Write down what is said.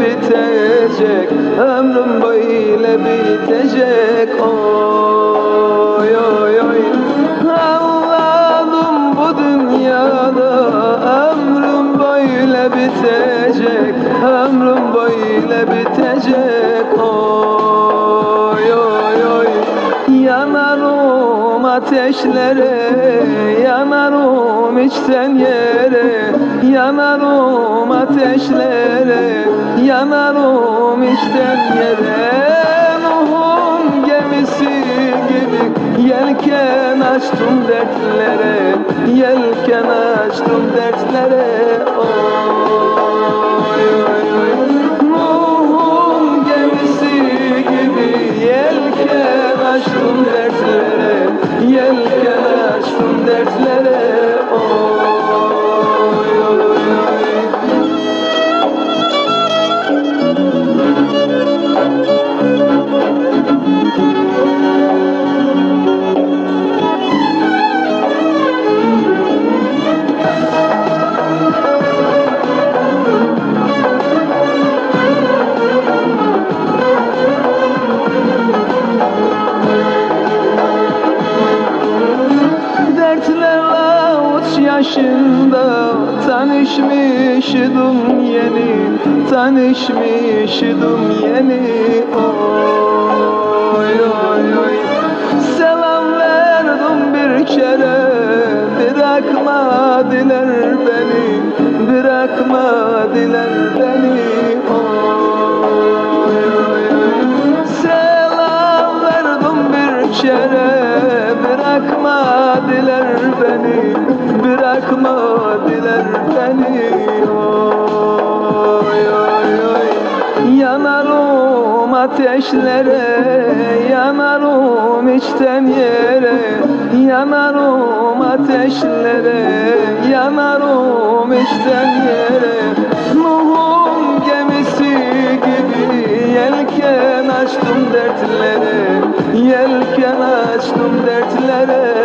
bitecek Ömrüm böyle bitecek. Oy oy oy. Ağladım bu dünyada ömrüm böyle bitecek Ömrüm böyle bitecek. Oy oy oy. Yanarım ateşlere Yanarım içten yere Yanarım ateşlere Yanarım içten yere. Nuh'un gemisi gibi Yelken açtım dertlere Yelken açtım dertlere avuç yaşında Tanışmışdım yeni Tanışmışdım yeni. Oy oy oy. Selam verdim bir kere Bırakma diler beni Bırakma diler beni. Oy oy oy. Selam verdim bir kere Bırakma diler beni Bırakma diler beni. Oy oy oy. Yanarım ateşlere Yanarım içten yere. Yanarım ateşlere Yanarım içten yere. Nuh'un gemisi gibi Yelken açtım dertlere Yelken açtım dertlere